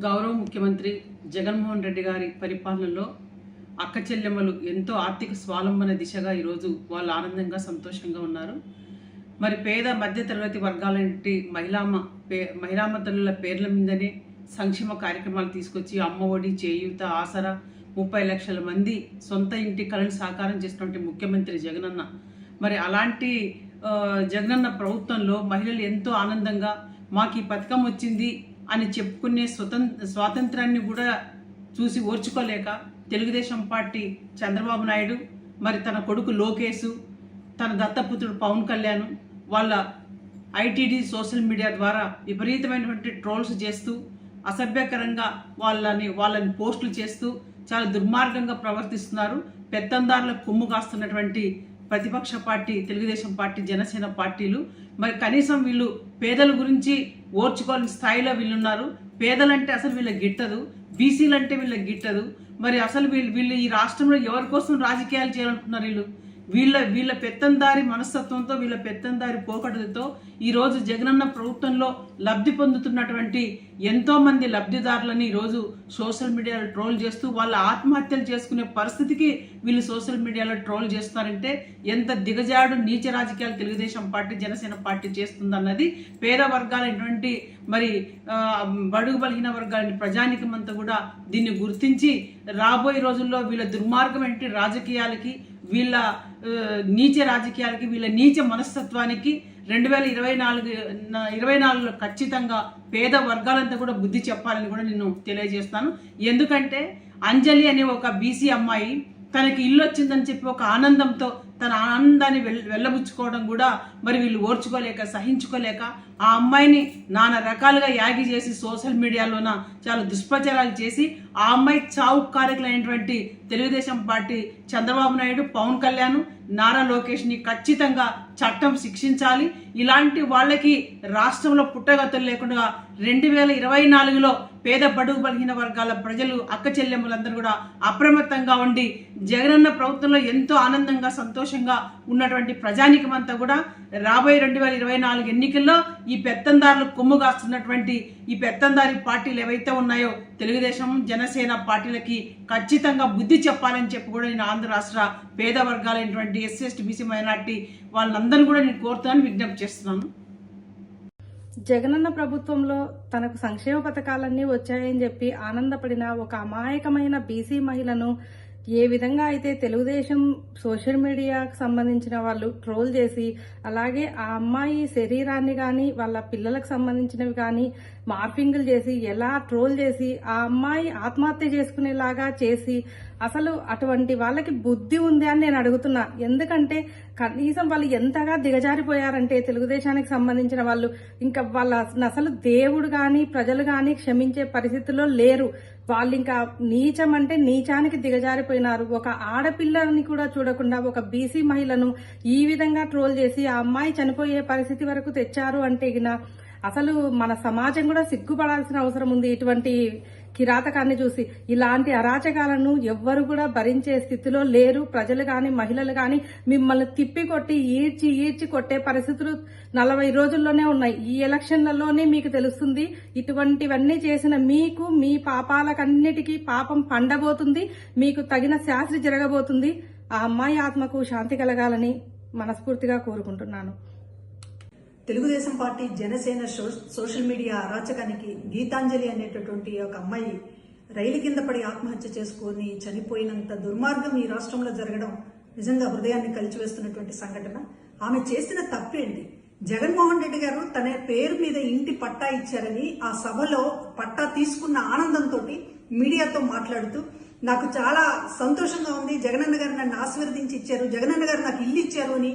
గౌరవ ముఖ్యమంత్రి జగన్మోహన్ రెడ్డి గారి పరిపాలనలో అక్క చెల్లెమ్మలు ఎంతో ఆర్థిక స్వాలంబన దిశగా ఈరోజు వాళ్ళు ఆనందంగా సంతోషంగా ఉన్నారు. మరి పేద మధ్యతరగతి వర్గాలంటి మహిళామ పే మహిళామ తల్లుల పేర్ల మీదనే సంక్షేమ కార్యక్రమాలు తీసుకొచ్చి అమ్మ ఒడి చేయూత ఆసరా ముప్పై లక్షల మంది సొంత ఇంటి కళను సాకారం చేసినటువంటి ముఖ్యమంత్రి జగనన్న. మరి అలాంటి జగనన్న ప్రభుత్వంలో మహిళలు ఎంతో ఆనందంగా మాకు ఈ పథకం వచ్చింది అని చెప్పుకునే స్వతంత్ర స్వాతంత్రాన్ని కూడా చూసి ఓర్చుకోలేక తెలుగుదేశం పార్టీ చంద్రబాబు నాయుడు మరి తన కొడుకు లోకేష్ తన దత్తపుత్రుడు పవన్ కళ్యాణ్ వాళ్ళ ఐటీడీ సోషల్ మీడియా ద్వారా విపరీతమైనటువంటి ట్రోల్స్ చేస్తూ అసభ్యకరంగా వాళ్ళని వాళ్ళని పోస్టులు చేస్తూ చాలా దుర్మార్గంగా ప్రవర్తిస్తున్నారు. పెత్తందారుల కొమ్ము కాస్తున్నటువంటి ప్రతిపక్ష పార్టీ తెలుగుదేశం పార్టీ జనసేన పార్టీలు. మరి కనీసం వీళ్ళు పేదల గురించి ఓర్చుకోని స్థాయిలో వీళ్ళున్నారు. పేదలంటే అసలు వీళ్ళకి గిట్టదు. బీసీలంటే వీళ్ళకి గిట్టదు. మరి అసలు వీళ్ళు వీళ్ళు ఈ రాష్ట్రంలో ఎవరి కోసం రాజకీయాలు చేయాలనుకుంటున్నారు వీళ్ళు? వీళ్ళ వీళ్ళ పెత్తందారి మనస్తత్వంతో వీళ్ళ పెత్తందారి పోకడలతో ఈరోజు జగనన్న ప్రభుత్వంలో లబ్ధి పొందుతున్నటువంటి ఎంతోమంది లబ్ధిదారులని ఈరోజు సోషల్ మీడియాలో ట్రోల్ చేస్తూ వాళ్ళ ఆత్మహత్యలు చేసుకునే పరిస్థితికి వీళ్ళు సోషల్ మీడియాలో ట్రోల్ చేస్తున్నారంటే ఎంత దిగజాడు నీచ రాజకీయాలు తెలుగుదేశం పార్టీ జనసేన పార్టీ చేస్తుందన్నది పేద వర్గాలైనటువంటి మరి బడుగు బలహీన వర్గాలని ప్రజానికమంతా కూడా దీన్ని గుర్తించి రాబోయే రోజుల్లో వీళ్ళ దుర్మార్గం ఏంటి? రాజకీయాలకి వీళ్ళ నీచ రాజకీయాలకి వీళ్ళ నీచ మనస్తత్వానికి రెండు వేల ఇరవై నాలుగు ఇరవై నాలుగులో ఖచ్చితంగా పేద వర్గాలంతా కూడా బుద్ధి చెప్పాలని కూడా నేను తెలియజేస్తాను ఎందుకంటే అంజలి అనే ఒక బీసీ అమ్మాయి తనకి ఇల్లు వచ్చిందని చెప్పి ఒక ఆనందంతో తన ఆనందాన్ని వెల్ వెళ్ళబుచ్చుకోవడం కూడా మరి వీళ్ళు ఓర్చుకోలేక సహించుకోలేక ఆ అమ్మాయిని నానా రకాలుగా యాగి చేసి సోషల్ మీడియాలోన చాలా దుష్ప్రచారాలు చేసి ఆ అమ్మాయి చావు కారకులైనటువంటి తెలుగుదేశం పార్టీ చంద్రబాబు నాయుడు పవన్ కళ్యాణ్ నారా లోకేష్ని ఖచ్చితంగా చట్టం శిక్షించాలి. ఇలాంటి వాళ్ళకి రాష్ట్రంలో పుట్టగతులు లేకుండా రెండు వేల ఇరవై నాలుగులో పేద బడుగు బలహీన వర్గాల ప్రజలు అక్క చెల్లెములందరూ కూడా అప్రమత్తంగా ఉండి జగనన్న ప్రభుత్వంలో ఎంతో ఆనందంగా సంతోషంగా ఉన్నటువంటి ప్రజానికమంతా కూడా రాబోయే రెండు వేల ఇరవై నాలుగు ఎన్నికల్లో ఈ పెత్తందారులు కొమ్ముగాస్తున్నటువంటి ఈ పెత్తందారి పార్టీలు ఏవైతే ఉన్నాయో తెలుగుదేశం జనసేన పార్టీలకి ఖచ్చితంగా బుద్ధి చెప్పాలని చెప్పి కూడా నేను ఆంధ్ర రాష్ట్ర పేద వర్గాలైనటువంటి ఎస్సీ ఎస్టీ బీసీ మైనార్టీ వాళ్ళందరినీ కూడా నేను కోరుతానని విజ్ఞప్తి చేస్తున్నాను. జగనన్న ప్రభుత్వంలో తనకు సంక్షేమ పథకాలన్నీ వచ్చాయని చెప్పి ఆనందపడిన ఒక అమాయకమైన బీసీ మహిళను ఏ విధంగా అయితే తెలుగుదేశం సోషల్ మీడియాకు సంబంధించిన వాళ్ళు ట్రోల్ చేసి అలాగే ఆ అమ్మాయి శరీరాన్ని కానీ వాళ్ళ పిల్లలకు సంబంధించినవి కానీ మార్పింగులు చేసి ఎలా ట్రోల్ చేసి ఆ అమ్మాయి ఆత్మహత్య చేసుకునేలాగా చేసి అసలు అటువంటి వాళ్ళకి బుద్ధి ఉంది అని నేను అడుగుతున్నా. ఎందుకంటే కనీసం వాళ్ళు ఎంతగా దిగజారిపోయారంటే తెలుగుదేశానికి సంబంధించిన వాళ్ళు ఇంకా వాళ్ళ అసలు దేవుడు కానీ ప్రజలు కానీ క్షమించే పరిస్థితిలో లేరు. వాళ్ళు ఇంకా నీచం అంటే నీచానికి దిగజారిపోయినారు. ఒక ఆడపిల్లని కూడా చూడకుండా ఒక బీసీ మహిళను ఈ విధంగా ట్రోల్ చేసి ఆ అమ్మాయి చనిపోయే పరిస్థితి వరకు తెచ్చారు అంటే ఇక అసలు మన సమాజం కూడా సిగ్గుపడాల్సిన అవసరం ఉంది ఇటువంటి కిరాతకాన్ని చూసి. ఇలాంటి అరాచకాలను ఎవ్వరు కూడా భరించే స్థితిలో లేరు. ప్రజలు గాని మహిళలు గాని మిమ్మల్ని తిప్పి కొట్టి ఈడ్చి ఈడ్చి కొట్టే పరిస్థితులు నలభై రోజుల్లోనే ఉన్నాయి. ఈ ఎలక్షన్లలోనే మీకు తెలుస్తుంది ఇటువంటివన్నీ చేసిన మీకు మీ పాపాలకన్నిటికీ పాపం పండబోతుంది మీకు తగిన శాస్త్రి జరగబోతుంది. ఆ అమ్మాయి ఆత్మకు శాంతి కలగాలని మనస్ఫూర్తిగా కోరుకుంటున్నాను. Telugu Desam party Janasena so- social media అరాచకానికి Geetanjali అనేటటువంటి ఒక అమ్మాయి రైలు కింద పడి ఆత్మహత్య చేసుకొని చనిపోయినంత దుర్మార్గం ఈ రాష్ట్రంలో జరగడం నిజంగా హృదయాన్ని కలిచివేస్తున్నటువంటి సంఘటన. ఆమె చేసిన తప్పేంటి? జగన్మోహన్ రెడ్డి గారు తన పేరు మీద ఇంటి పట్టా ఇచ్చారని ఆ సభలో పట్టా తీసుకున్న ఆనందంతో మీడియాతో మాట్లాడుతూ నాకు చాలా సంతోషంగా ఉంది. జగనన్న గారు నన్ను ఆశీర్వదించి ఇచ్చారు. జగనన్న గారు నాకు ఇల్లు ఇచ్చారు అని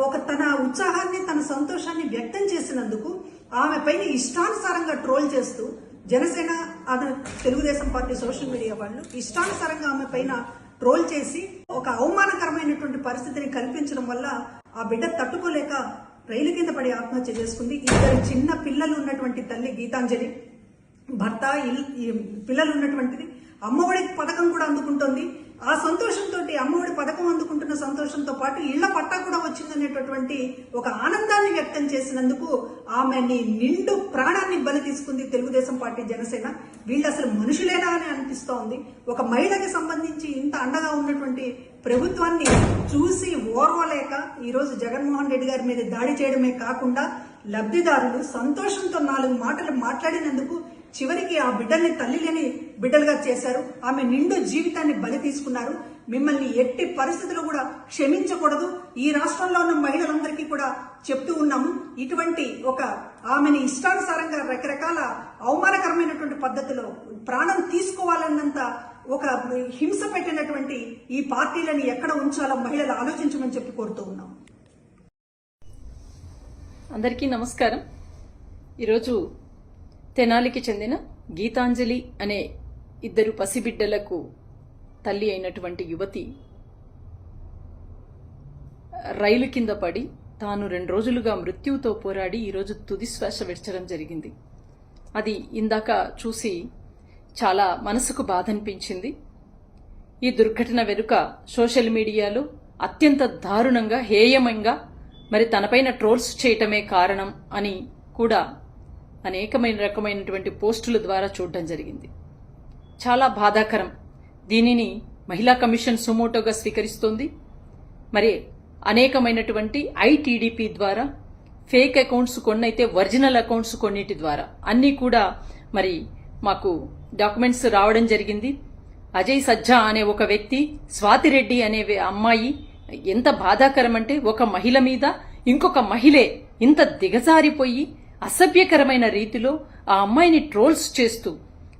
ఒక తన ఉత్సాహాన్ని తన సంతోషాన్ని వ్యక్తం చేసినందుకు ఆమె పైన ఇష్టానుసారంగా ట్రోల్ చేస్తూ జనసేన అదే తెలుగుదేశం పార్టీ సోషల్ మీడియా వాళ్ళు ఇష్టానుసారంగా ఆమె పైన ట్రోల్ చేసి ఒక అవమానకరమైనటువంటి పరిస్థితిని కల్పించడం వల్ల ఆ బిడ్డ తట్టుకోలేక రైలు కింద పడి ఆత్మహత్య చేసుకుంది. ఇద్దరు చిన్న పిల్లలు ఉన్నటువంటి తల్లి గీతాంజలి భర్త ఇల్- ఈ పిల్లలు ఉన్నటువంటిది. అమ్మఒడి పథకం కూడా అందుకుంటోంది. ఆ సంతోషంతో అమ్మఒడి పథకం అందుకుంటున్న సంతోషంతో పాటు ఇళ్ళ పట్టా కూడా వచ్చిందనేటటువంటి ఒక ఆనందాన్ని వ్యక్తం చేసినందుకు ఆమెని నిండు ప్రాణాన్ని బలి తీసుకుంది తెలుగుదేశం పార్టీ జనసేన. వీళ్ళు అసలు మనుషులేనా అని అనిపిస్తోంది. ఒక మహిళకి సంబంధించి ఇంత అండగా ఉన్నటువంటి ప్రభుత్వాన్ని చూసి ఓర్వలేక ఈరోజు జగన్మోహన్ రెడ్డి గారి మీద దాడి చేయడమే కాకుండా లబ్ధిదారులు సంతోషంతో నాలుగు మాటలు మాట్లాడినందుకు చివరికి ఆ బిడ్డల్ని తల్లి లేని బిడ్డలుగా చేశారు. ఆమె నిండు జీవితాన్ని బలి తీసుకున్నారు. మిమ్మల్ని ఎట్టి పరిస్థితులు కూడా క్షమించకూడదు. ఈ రాష్ట్రంలో ఉన్న మహిళలందరికీ కూడా చెప్తూ ఉన్నాము. ఇటువంటి ఒక ఆమెని ఇష్టానుసారంగా రకరకాల అవమానకరమైనటువంటి పద్ధతిలో ప్రాణం తీసుకోవాలన్నంత ఒక హింస పెట్టినటువంటి ఈ పార్టీలను ఎక్కడ ఉంచాలో మహిళలు ఆలోచించమని చెప్పి కోరుతూ ఉన్నాం. అందరికీ నమస్కారం. ఈరోజు తెనాలికి చెందిన గీతాంజలి అనే ఇద్దరు పసిబిడ్డలకు తల్లి అయినటువంటి యువతి రైలు కింద పడి తాను రెండు రోజులుగా మృత్యువుతో పోరాడి ఈరోజు తుది శ్వాస విడచడం జరిగింది. అది ఇందాక చూసి చాలా మనసుకు బాధ అనిపించింది ఈ దుర్ఘటన వెనుక సోషల్ మీడియాలో అత్యంత దారుణంగా హేయమంగా మరి తనపైన ట్రోల్స్ చేయటమే కారణం అని కూడా అనేకమైన రకమైనటువంటి పోస్టుల ద్వారా చూడడం జరిగింది. చాలా బాధాకరం. దీనిని మహిళా కమిషన్ సుమోటోగా స్వీకరిస్తోంది. మరి అనేకమైనటువంటి ఐటీడీపీ ద్వారా ఫేక్ అకౌంట్స్ కొన్నైతే ఒరిజినల్ అకౌంట్స్ కొన్నిటి ద్వారా. అన్నీ కూడా మరి మాకు డాక్యుమెంట్స్ రావడం జరిగింది. అజయ్ సజ్జా అనే ఒక వ్యక్తి స్వాతిరెడ్డి అనే అమ్మాయి ఎంత బాధాకరం అంటే ఒక మహిళ మీద ఇంకొక మహిళే ఇంత దిగజారిపోయి అసభ్యకరమైన రీతిలో ఆ అమ్మాయిని ట్రోల్స్ చేస్తూ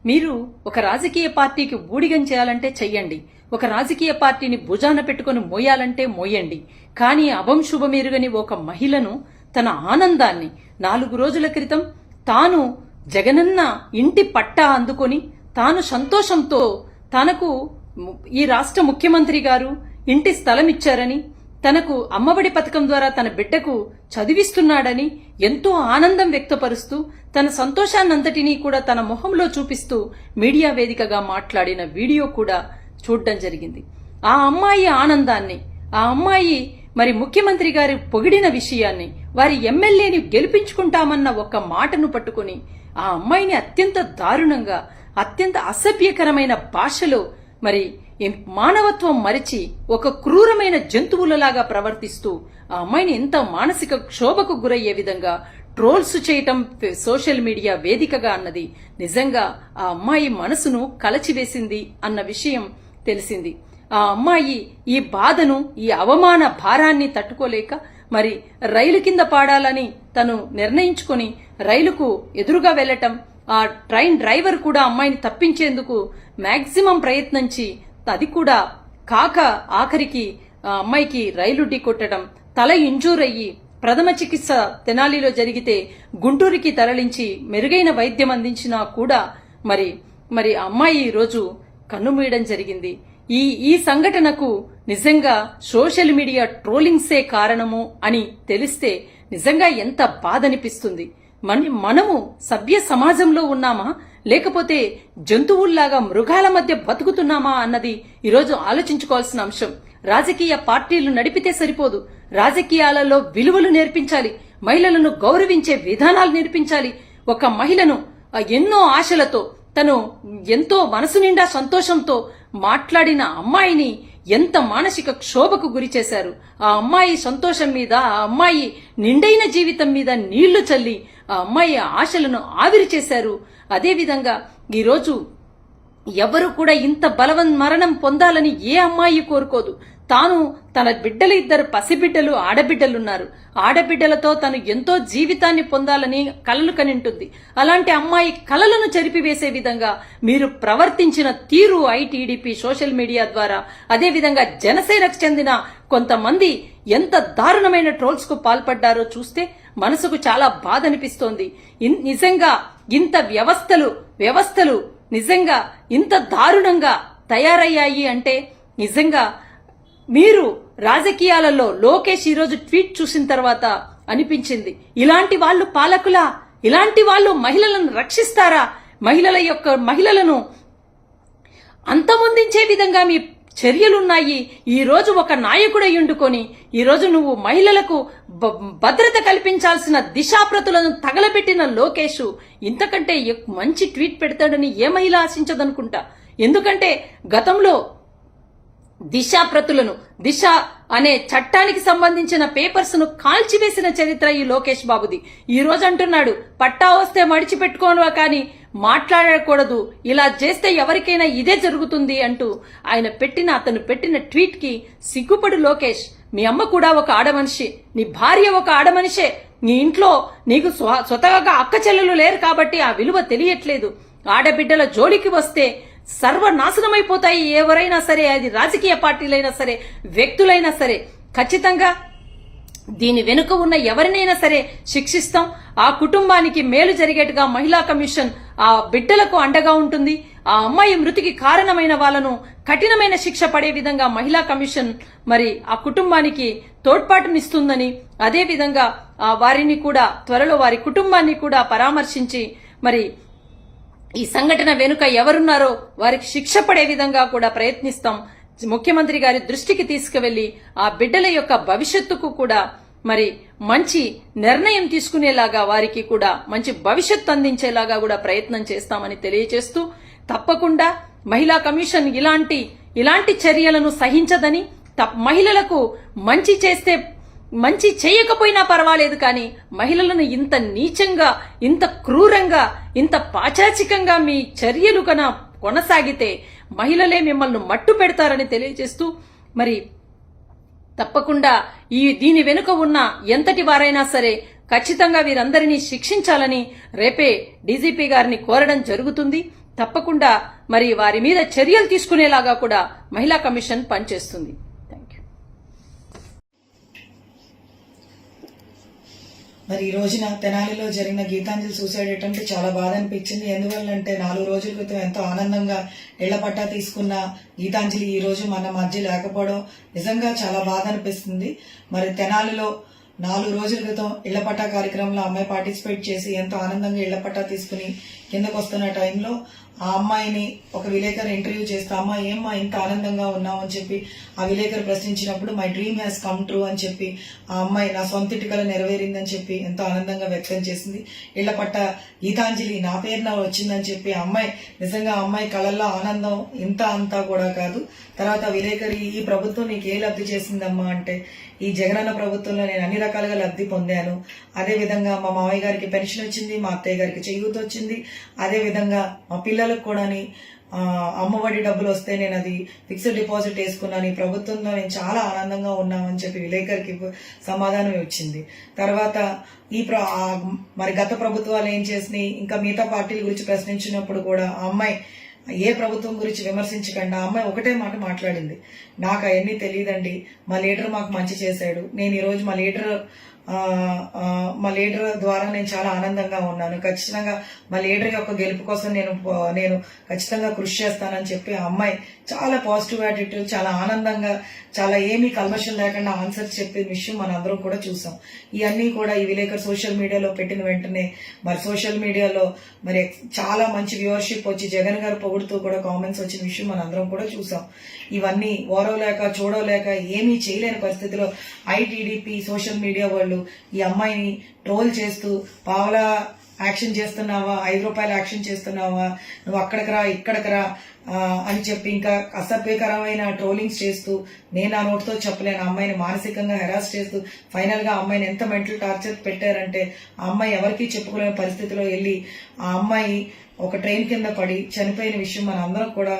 మీరు ఒక రాజకీయ పార్టీకి ఊడిగం చేయాలంటే చెయ్యండి. ఒక రాజకీయ పార్టీని భుజాన పెట్టుకుని మోయాలంటే మోయండి. కానీ అభం శుభమెరుగని ఒక మహిళను తన ఆనందాన్ని నాలుగు రోజుల క్రితం తాను జగనన్న ఇంటి పట్టా అందుకొని తాను సంతోషంతో తనకు ఈ రాష్ట్ర ముఖ్యమంత్రి గారు ఇంటి స్థలం ఇచ్చారని తనకు అమ్మఒడి పథకం ద్వారా తన బిడ్డకు చదివిస్తున్నాడని ఎంతో ఆనందం వ్యక్తపరుస్తూ తన సంతోషాన్నంతటినీ కూడా తన మొహంలో చూపిస్తూ మీడియా వేదికగా మాట్లాడిన వీడియో కూడా చూడడం జరిగింది. ఆ అమ్మాయి ఆనందాన్ని ఆ అమ్మాయి మరి ముఖ్యమంత్రి గారి పొగిడిన విషయాన్ని వారి ఎమ్మెల్యేని గెలిపించుకుంటామన్న ఒక మాటను పట్టుకుని ఆ అమ్మాయిని అత్యంత దారుణంగా అత్యంత అసభ్యకరమైన భాషలో మరి మానవత్వం మరిచి ఒక క్రూరమైన జంతువులలాగా ప్రవర్తిస్తూ ఆ అమ్మాయిని ఎంత మానసిక క్షోభకు గురయ్యే విధంగా ట్రోల్స్ చేయటం సోషల్ మీడియా వేదికగా అన్నది నిజంగా ఆ అమ్మాయి మనసును కలచివేసింది అన్న విషయం తెలిసింది. ఆ అమ్మాయి ఈ బాధను ఈ అవమాన భారాన్ని తట్టుకోలేక మరి రైలు కింద పాడాలని తను నిర్ణయించుకొని రైలుకు ఎదురుగా వెళ్ళటం ఆ ట్రైన్ డ్రైవర్ కూడా అమ్మాయిని తప్పించేందుకు మాక్సిమం ప్రయత్నించి అది కూడా కాక ఆఖరికి అమ్మాయికి రైలు ఢీకొట్టడం తల ఇంజూర్ అయ్యి ప్రథమ చికిత్స తెనాలిలో జరిగితే గుంటూరుకి తరలించి మెరుగైన వైద్యం అందించినా కూడా మరి మరి అమ్మాయి ఈ రోజు కన్నుమూయడం జరిగింది. ఈ ఈ సంఘటనకు నిజంగా సోషల్ మీడియా ట్రోలింగ్సే కారణము అని తెలిస్తే నిజంగా ఎంత బాధ అనిపిస్తుంది. మన మనము సభ్య సమాజంలో ఉన్నామా? లేకపోతే జంతువుల్లాగా మృగాల మధ్య బతుకుతున్నామా అన్నది ఈరోజు ఆలోచించుకోవాల్సిన అంశం. రాజకీయ పార్టీలు నడిపితే సరిపోదు. రాజకీయాలలో విలువలు నేర్పించాలి. మహిళలను గౌరవించే విధానాలు నేర్పించాలి. ఒక మహిళను ఎన్నో ఆశలతో తను ఎంతో మనసు నిండా సంతోషంతో మాట్లాడిన అమ్మాయిని ఎంత మానసిక క్షోభకు గురి చేశారు. ఆ అమ్మాయి సంతోషం మీద ఆ అమ్మాయి నిండైన జీవితం మీద నీళ్ళు చల్లి ఆ అమ్మాయి ఆశలను ఆవిరి చేశారు. అదేవిధంగా ఈరోజు ఎవరు కూడా ఇంత బలవన్ మరణం పొందాలని ఏ అమ్మాయి కోరుకోదు. తాను తన బిడ్డలు ఇద్దరు పసిబిడ్డలు ఆడబిడ్డలున్నారు. ఆడబిడ్డలతో తను ఎంతో జీవితాన్ని పొందాలని కలలు కనింటుంది. అలాంటి అమ్మాయి కలలను చెరిపివేసే విధంగా మీరు ప్రవర్తించిన తీరు ఐటీడీపీ సోషల్ మీడియా ద్వారా. అదేవిధంగా జనసేనకు చెందిన కొంతమంది ఎంత దారుణమైన ట్రోల్స్కు పాల్పడ్డారో చూస్తే మనసుకు చాలా బాధ అనిపిస్తోంది నిజంగా ఇంత వ్యవస్థలు వ్యవస్థలు నిజంగా ఇంత దారుణంగా తయారయ్యాయి అంటే నిజంగా మీరు రాజకీయాలలో లోకేష్ ఈరోజు ట్వీట్ చూసిన తర్వాత అనిపించింది. ఇలాంటి వాళ్ళు పాలకులా? ఇలాంటి వాళ్ళు మహిళలను రక్షిస్తారా? మహిళల యొక్క మహిళలను అంతమొందించే విధంగా మీ చర్యలున్నాయి. ఈ రోజు ఒక నాయకుడై ఉండుకొని ఈరోజు నువ్వు మహిళలకు భద్రత కల్పించాల్సిన దిశాప్రతులను తగలబెట్టిన లోకేష్. ఇంతకంటే మంచి ట్వీట్ పెడతాడని ఏ మహిళ ఆశించదనుకుంటా? ఎందుకంటే గతంలో దిశ ప్రతులను దిశ అనే చట్టానికి సంబంధించిన పేపర్స్ను కాల్చివేసిన చరిత్ర ఈ లోకేష్ బాబుది. ఈ రోజు అంటున్నాడు పట్టా వస్తే మడిచిపెట్టుకోను కానీ మాట్లాడకూడదు. ఇలా చేస్తే ఎవరికైనా ఇదే జరుగుతుంది అంటూ ఆయన పెట్టిన అతను పెట్టిన ట్వీట్కి సిగ్గుపడు లోకేష్. మీ అమ్మ కూడా ఒక ఆడమనిషి నీ భార్య ఒక ఆడమనిషే. నీ ఇంట్లో నీకు స్వ- స్వతహాగా అక్క చెల్లెలు లేరు కాబట్టి ఆ విలువ తెలియట్లేదు. ఆడబిడ్డల జోలికి వస్తే సర్వనాశనమైపోతాయి. ఎవరైనా సరే అది రాజకీయ పార్టీలైనా సరే వ్యక్తులైనా సరే ఖచ్చితంగా దీని వెనుక ఉన్న ఎవరినైనా సరే శిక్షిస్తాం. ఆ కుటుంబానికి మేలు జరిగేట్టుగా మహిళా కమిషన్ ఆ బిడ్డలకు అండగా ఉంటుంది. ఆ అమ్మాయి మృతికి కారణమైన వాళ్ళను కఠినమైన శిక్ష పడే విధంగా మహిళా కమిషన్ మరి ఆ కుటుంబానికి తోడ్పాటునిస్తుందని అదేవిధంగా వారిని కూడా త్వరలో వారి కుటుంబాన్ని కూడా పరామర్శించి మరి ఈ సంఘటన వెనుక ఎవరున్నారో వారికి శిక్ష పడే విధంగా కూడా ప్రయత్నిస్తాం. ముఖ్యమంత్రి గారి దృష్టికి తీసుకువెళ్ళి ఆ బిడ్డల యొక్క భవిష్యత్తుకు కూడా మరి మంచి నిర్ణయం తీసుకునేలాగా వారికి కూడా మంచి భవిష్యత్తు అందించేలాగా కూడా ప్రయత్నం చేస్తామని తెలియజేస్తూ తప్పకుండా మహిళా కమిషన్ ఇలాంటి ఇలాంటి చర్యలను సహించదని తప్- మహిళలకు మంచి చేస్తే మంచి చేయకపోయినా పర్వాలేదు కానీ మహిళలను ఇంత నీచంగా ఇంత క్రూరంగా ఇంత పాచాచికంగా మీ చర్యలు కన కొనసాగితే మహిళలే మిమ్మల్ని మట్టు పెడతారని తెలియజేస్తూ మరి తప్పకుండా ఈ దీని వెనుక ఉన్న ఎంతటి వారైనా సరే ఖచ్చితంగా వీరందరినీ శిక్షించాలని రేపే డీజీపీ గారిని కోరడం జరుగుతుంది. తప్పకుండా మరి వారి మీద చర్యలు తీసుకునేలాగా కూడా మహిళా కమిషన్ పనిచేస్తుంది. మరి ఈ రోజున తెనాలిలో జరిగిన గీతాంజలి సూసైడ్ అటెంప్ట్ చాలా బాధ అనిపించింది. ఎందువల్లంటే నాలుగు రోజుల క్రితం ఎంతో ఆనందంగా ఇళ్ళ పట్టా తీసుకున్న గీతాంజలి ఈ రోజు మన మధ్య లేకపోవడం నిజంగా చాలా బాధ అనిపిస్తుంది. మరి తెనాలిలో నాలుగు రోజుల క్రితం ఇళ్ళ పట్టా కార్యక్రమంలో అమ్మాయి పార్టిసిపేట్ చేసి ఎంతో ఆనందంగా ఇళ్ళ పట్టా తీసుకుని కిందకు వస్తున్న టైంలో ఆ అమ్మాయిని ఒక విలేకరు ఇంటర్వ్యూ చేస్తే అమ్మ ఏమ్మా ఇంత ఆనందంగా ఉన్నావు? అని చెప్పి ఆ విలేకరు ప్రశ్నించినప్పుడు my dream has come true అని చెప్పి ఆ అమ్మాయి నా సొంత ఇటుకల నెరవేరిందని చెప్పి ఎంతో ఆనందంగా వ్యక్తం చేసింది. ఇళ్ళ పట్ట గీతాంజలి నా పేరున వచ్చిందని చెప్పి ఆ అమ్మాయి నిజంగా ఆ అమ్మాయి కళల్లో ఆనందం ఇంత అంతా కూడా కాదు. తర్వాత విలేకరి ఈ ప్రభుత్వం నీకు ఏ లబ్ధి చేసిందమ్మా? అంటే ఈ జగనన్న ప్రభుత్వంలో నేను అన్ని రకాలుగా లబ్ధి పొందాను. అదే విధంగా మా మామయ్య గారికి పెన్షన్ వచ్చింది మా అత్తయ్య గారికి చేయూత వచ్చింది అదే విధంగా పిల్లలు పిల్లలకు కూడాని అమ్మఒడి డబ్బులు వస్తే నేను అది ఫిక్స్డ్ డిపాజిట్ వేసుకున్నాను. ఈ ప్రభుత్వంలో నేను చాలా ఆనందంగా ఉన్నామని చెప్పి విలేకరికి సమాధానం వచ్చింది తర్వాత ఈ ప్ర మరి గత ప్రభుత్వాలు ఏం చేసినాయి? ఇంకా మిగతా పార్టీల గురించి ప్రశ్నించినప్పుడు కూడా ఆ అమ్మాయి ఏ ప్రభుత్వం గురించి విమర్శించకుండా. ఆ అమ్మాయి ఒకటే మాట మాట్లాడింది. నాకు అవన్నీ తెలియదండి. మా లీడర్ మాకు మంచి చేశాడు. నేను ఈరోజు మా లీడర్ మా లీడర్ ద్వారా నేను చాలా ఆనందంగా ఉన్నాను. ఖచ్చితంగా మా లీడర్ యొక్క గెలుపు కోసం నేను నేను ఖచ్చితంగా కృషి చేస్తానని చెప్పి ఆ అమ్మాయి చాలా పాజిటివ్ యాటిట్యూడ్ చాలా ఆనందంగా చాలా ఏమీ కల్మషం లేకుండా ఆన్సర్ చెప్పే విషయం మనం అందరం కూడా చూసాం. ఇవన్నీ కూడా ఈ విలేకరు సోషల్ మీడియాలో పెట్టిన వెంటనే మరి సోషల్ మీడియాలో మరి చాలా మంచి వ్యూవర్షిప్ వచ్చి జగన్ గారు పొగుడుతూ కూడా కామెంట్స్ వచ్చిన విషయం మనం అందరం కూడా చూసాం. ఇవన్నీ ఓరవలేక చూడలేక ఏమీ చేయలేని పరిస్థితిలో ఐటీడీపీ సోషల్ మీడియా వాళ్ళు ఈ అమ్మాయిని ట్రోల్ చేస్తూ పావలా యాక్షన్ చేస్తున్నావా? ఐదు రూపాయలు యాక్షన్ చేస్తున్నావా? నువ్వు అక్కడికి రా ఇక్కడికి రా అని చెప్పి ఇంకా అసభ్యకరమైన ట్రోలింగ్స్ చేస్తూ నేను ఆ నోటితో చెప్పలేను. ఆ అమ్మాయిని మానసికంగా హెరాస్ చేస్తూ ఫైనల్గా అమ్మాయిని ఎంత మెంటల్ టార్చర్ పెట్టారంటే ఆ అమ్మాయి ఎవరికీ చెప్పుకోలేని పరిస్థితిలో వెళ్ళి ఆ అమ్మాయి ఒక ట్రైన్ కింద పడి చనిపోయిన విషయం మన అందరం కూడా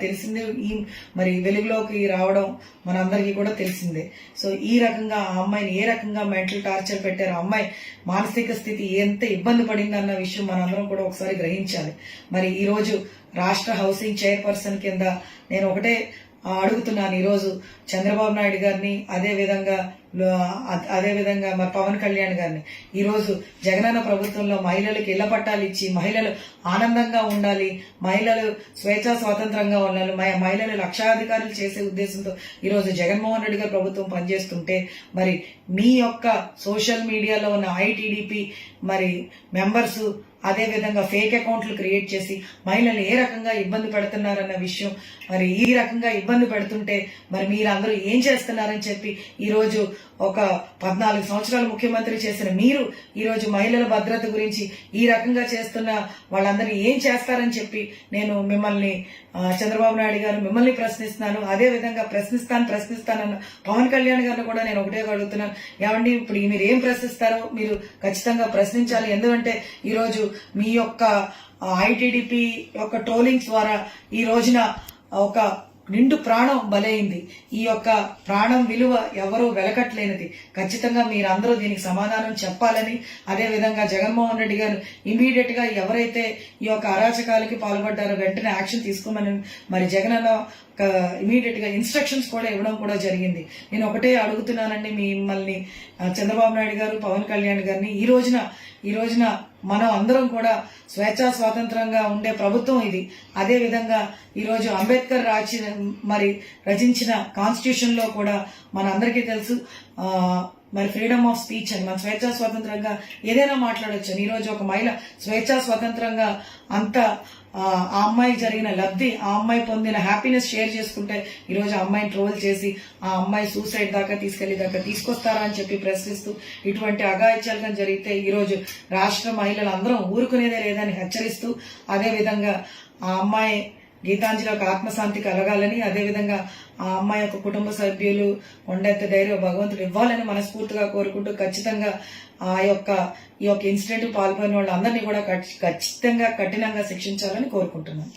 తెలిసిందే ఈ మరి వెలుగులోకి రావడం మనందరికీ కూడా తెలిసిందే. సో ఈ రకంగా ఆ అమ్మాయిని ఏ రకంగా మెంటల్ టార్చర్ పెట్టారు ఆ అమ్మాయి మానసిక స్థితి ఎంత ఇబ్బంది పడింది అన్న విషయం మనందరం కూడా ఒకసారి గ్రహించాలి. మరి ఈరోజు రాష్ట్ర హౌసింగ్ చైర్పర్సన్ కింద నేను ఒకటే అడుగుతున్నాను. ఈరోజు చంద్రబాబు నాయుడు గారిని అదే విధంగా అదే విధంగా మరి పవన్ కళ్యాణ్ గారిని. ఈరోజు జగనన్న ప్రభుత్వంలో మహిళలకు ఇళ్ళ పట్టాలు ఇచ్చి మహిళలు ఆనందంగా ఉండాలి మహిళలు స్వేచ్ఛా స్వాతంత్రంగా ఉండాలి మహిళలు లక్షాధికారులు చేసే ఉద్దేశంతో ఈరోజు జగన్మోహన్ రెడ్డి గారు ప్రభుత్వం పనిచేస్తుంటే మరి మీ యొక్క సోషల్ మీడియాలో ఉన్న ఐటీడీపీ మరి మెంబర్స్ అదే విధంగా ఫేక్ అకౌంట్లు క్రియేట్ చేసి మహిళలు ఏ రకంగా ఇబ్బంది పెడుతున్నారన్న విషయం మరి ఈ రకంగా ఇబ్బంది పెడుతుంటే మరి మీరందరూ ఏం చేస్తున్నారని చెప్పి ఈరోజు ఒక పద్నాలుగు సంవత్సరాలు ముఖ్యమంత్రి చేసిన మీరు ఈరోజు మహిళల భద్రత గురించి ఈ రకంగా చేస్తున్న వాళ్ళందరినీ ఏం చేస్తారని చెప్పి నేను మిమ్మల్ని చంద్రబాబు నాయుడు గారు మిమ్మల్ని ప్రశ్నిస్తున్నాను. అదే విధంగా ప్రశ్నిస్తాను ప్రశ్నిస్తానన్న పవన్ కళ్యాణ్ గారిని కూడా నేను ఒకటే అడుగుతున్నాను. ఏమండి ఇప్పుడు మీరు ఏం ప్రశ్నిస్తారో మీరు ఖచ్చితంగా ప్రశ్నించాలి. ఎందుకంటే ఈరోజు మీ యొక్క ఐటీడీపీ యొక్క ట్రోలింగ్స్ ద్వారా ఈ రోజున ఒక నిండు ప్రాణం బలైంది. ఈ యొక్క ప్రాణం విలువ ఎవరూ వెలకట్లేనిది ఖచ్చితంగా మీరందరూ దీనికి సమాధానం చెప్పాలని అదేవిధంగా జగన్మోహన్ రెడ్డి గారు ఇమీడియట్గా ఎవరైతే ఈ యొక్క అరాచకాలకి పాల్పడ్డారో వెంటనే యాక్షన్ తీసుకోమని మరి జగన్ అన్న ఇమీడియట్గా ఇన్స్ట్రక్షన్స్ కూడా ఇవ్వడం కూడా జరిగింది. నేను ఒకటే అడుగుతున్నానండి మిమ్మల్ని చంద్రబాబు నాయుడు గారు పవన్ కళ్యాణ్ గారిని ఈ రోజున ఈ రోజున మనం అందరం కూడా స్వేచ్ఛా స్వాతంత్రంగా ఉండే ప్రభుత్వం ఇది. అదే విధంగా ఈరోజు అంబేద్కర్ రాచి మరి రచించిన కాన్స్టిట్యూషన్లో కూడా మనందరికీ తెలుసు మరి ఫ్రీడమ్ ఆఫ్ స్పీచ్ అని మన స్వేచ్ఛా స్వాతంత్రంగా ఏదైనా మాట్లాడొచ్చు అని ఒక మహిళ స్వేచ్ఛా స్వాతంత్రంగా అంత ఆ అమ్మాయి జరిగిన లబ్ధి ఆ అమ్మాయి పొందిన హ్యాపీనెస్ షేర్ చేసుకుంటే ఈరోజు ఆ అమ్మాయిని ట్రోల్ చేసి ఆ అమ్మాయి సూసైడ్ దాకా తీసుకెళ్ళి దాకా తీసుకొస్తారా అని చెప్పి ప్రశ్నిస్తూ ఇటువంటి అగాయిత్యాలు జరిగితే ఈరోజు రాష్ట్ర మహిళలు అందరం ఊరుకునేదే లేదని హెచ్చరిస్తూ అదేవిధంగా ఆ అమ్మాయి గీతాంజలి ఒక ఆత్మశాంతి కలగాలని అదేవిధంగా ఆ అమ్మాయి యొక్క కుటుంబ సభ్యులు ఉండేంత ధైర్యం భగవంతుడు ఇవ్వాలని మనస్ఫూర్తిగా కోరుకుంటూ ఖచ్చితంగా ఆ యొక్క ఈ యొక్క ఇన్సిడెంట్ పాల్గొనే వాళ్ళందరినీ కూడా ఖచ్చితంగా కఠినంగా శిక్షించాలని కోరుకుంటున్నాను.